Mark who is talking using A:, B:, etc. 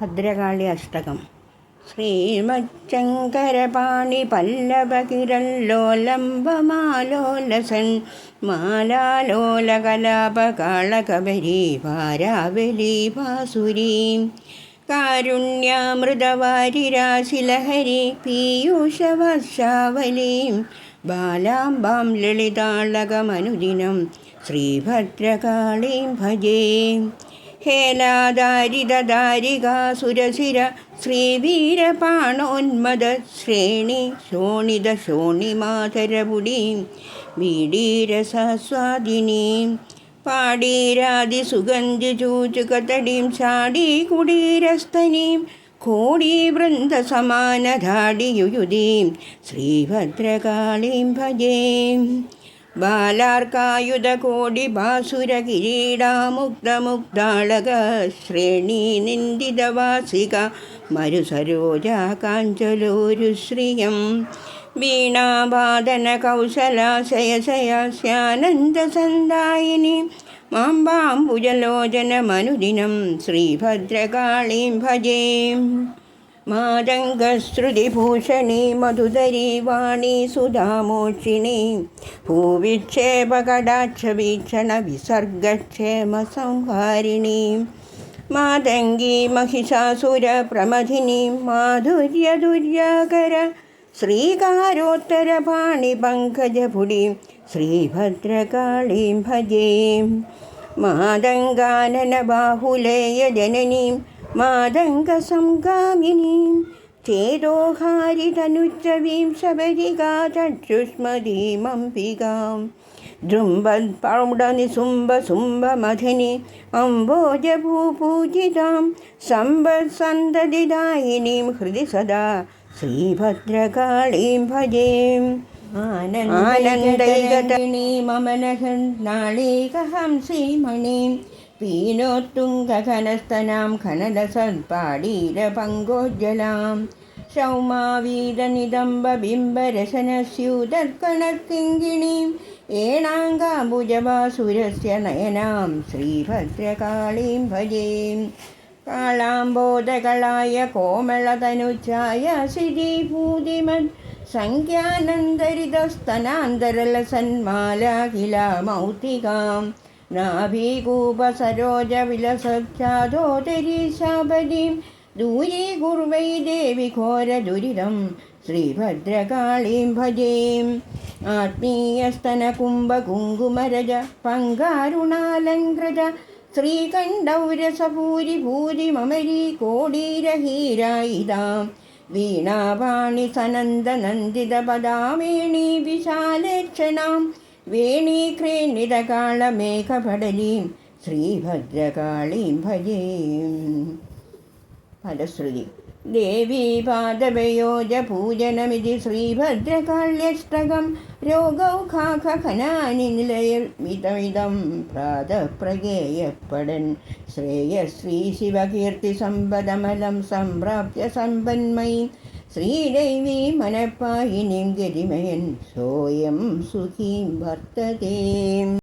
A: ഭദ്രകാളി അഷ്ടകം. ശ്രീമച്ചങ്കരപാണി പല്ലവകിരല്ലോലംബമാലോലസൻ മാലാലോലകലാപകാളകബരി വാരാവലി വാസുരീം കാരുണ്യാമൃതവാരിരാശിലഹരി പീയൂഷവർഷാവലീം. ബാലാംബാം ലളിതാളകമനുദിനം ശ്രീഭദ്രകാളീം ഭജേ. ഹേലാദാരിദാരികാസുരശിര ശ്രീവീരപാണോന്മദ ശ്രേണി ശോണിത ശോണിമാതരപുടീം വീടീരസസ്വാദിനീം പാടീരാതിസുഗന്ധിചൂചുകതടീം ചാടി കുടീരസ്തനീം കോടീവൃന്ദസമാനധാടിയുയുധീം ശ്രീഭദ്രകാളീം ഭജേം ബാലാർക്കായുധകോടിഭാസുരകിരീടാമുഗ്ധമുഗ്ധാളക ശ്രേണീ നിന്ദിതവാസിക മരുസരോജാ കാഞ്ചലോരുശ്രിയം വീണാവാദന കൗശലാശയശയസ്യാനന്ദസന്ദായിനി മാമ്പാംബുജലോചനമനുദിനം ശ്രീഭദ്രകാളീം ഭജേം. മാതംഗശ്രുതിഭൂഷണി മധുദരി വാണി സുധാമോഷിണി ഭൂവിക്ഷേപകടാക്ഷവീക്ഷണ വിസർഗക്ഷേമ സംഹാരിണി മാതംഗി മഹിഷാസുര പ്രമഥിനി മാധുര്യദുര്യാകര ശ്രീകാരോത്തരപാണി പങ്കജപുടി ശ്രീഭദ്രകാളീം ഭജേം ജനനീം മാതംഗസംഗാമിനീം ചേതോഹാരിതനുച്ചവീം ശബരികാചക്ഷുഷ്മദീമംബികാം ദൃംബൽപൗഡനിസുംബസുംബമഥനി അംബോജഭൂപൂജിതാം. സമ്പത്സന്തതിദായിനീം ഹൃദി സദാ ശ്രീഭദ്രകാളീം ഭജേം. ആനന്ദൈകതണീമമനഹൻ നാളീകഹംസീമണീം പീനോത്തുംഗഘനസ്തനാം ഖനലസൽപാടീരപങ്കോജ്വലാം ശൗമാവീതനിദംബിംബരശനസ്യൂതർക്കണക്കിങ്കിണീം ഏണാങ്കാംബുജവാസുരസ്യ നയനാം ശ്രീഭദ്രകാളീം ഭജേം. കാളാംബോധകളായ കോമളതനുച്ചായ ശ്രീഭൂതിമൻ. സംഖ്യാനന്ദരിതസ്തനാന്തരലസന്മാലാഖിലാമൗതികാം ദൂരീകുർവൈ ദേവി ഘോരദുരിതം ശ്രീഭദ്രകാളീം ഭജേം. ആത്മീയസ്തനകുംഭകുങ്കുമരജ പങ്കാരുണാലങ്കൃത ശ്രീകണ്ഠൗരസഭൂരിഭൂരിമമരീ കോടീരഹീരായിതാം വീണാവാണി സനന്ദനന്ദിതപദാമേണീ വിശാലേക്ഷണാം. വേണീക്രീണിതകാളമേഘപടലീം ശ്രീഭദ്രകാളീം ഭജേം. ഫലശ്രുതി ദേവീ പാദവയോജ പൂജനമിതി ശ്രീഭദ്രകാള്യഷ്ടകം രോഗൗഖാഖനാനി നിലയമിതമിതം പ്രാതഃപ്രഗേയപ്പടൻ ശ്രേയശ്രീ ശിവകീർത്തി സമ്പദമലം സംപ്രാപ്യ സമ്പന്മയീം ശ്രീദൈവീ മനപ്പായിനിം ഗരിമയൻ സോയം സുഖീം വർത്തതേ